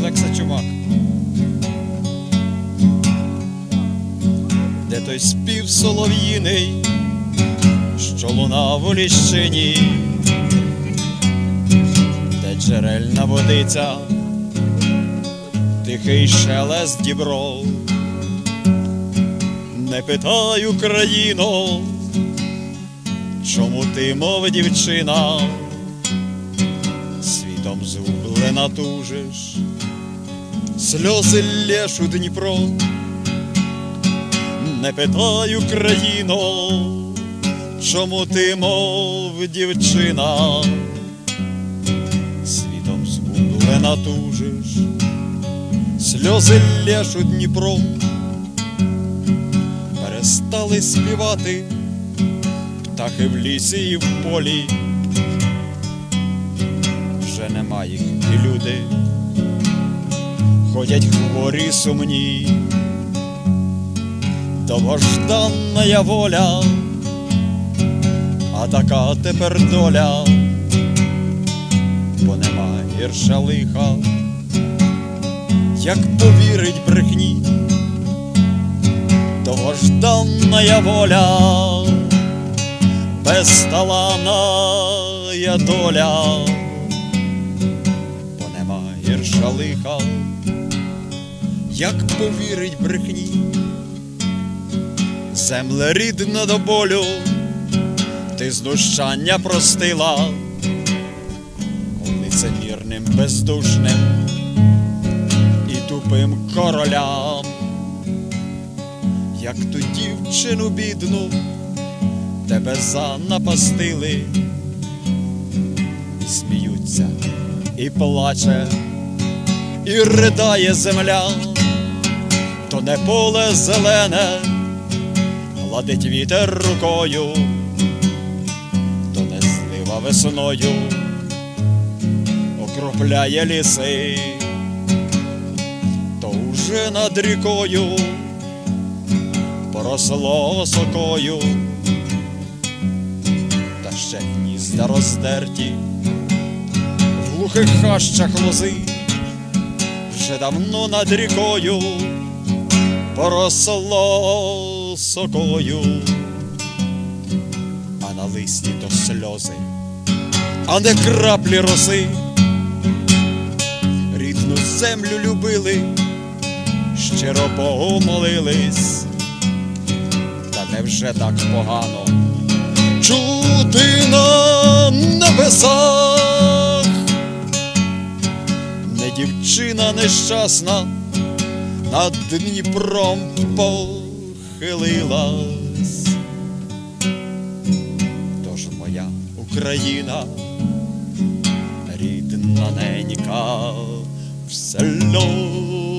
Олекса Чумак. Де той спів солов'їний, що лунав у ліщині, де джерельна водиця, тихий шелест дібров. Не питай, Україно, чому ти, мов дівчина, світом згублена тужиш, сльози лєш у Дніпро, не питай, Україно, чому ти, мов дівчина, світом згублена тужиш, сльози лєш у Дніпро перестали співати птахи в лісі і в полі. Вже нема їх і люди, ходять хворі сумні, довгожданна воля, а така тепер доля, бо нема гірша лиха, як повірить брехні довгожданная воля, безталанная доля, гірша лиха, як повірить брехні, земле рідна до болю, ти знущання простила, лицемірним бездушним і тупим королям. Як ту дівчину бідну, тебе занапастили, сміються, і плаче, і ридає земля, то не поле зелене, гладить вітер рукою, то не злива весною, окропляє ліси, то уже над рікою поросло сокою, та ще гнізда роздерті, в глухих хащах лози, вже давно над рікою поросло сокою, а на листі то сльози, а не краплі роси, рідну землю любили, щиро Богу молились. Невже так погано чути на небесах, не дівчина нещасна над Дніпром похилилась, тож моя Україна, рідна ненька в сльозах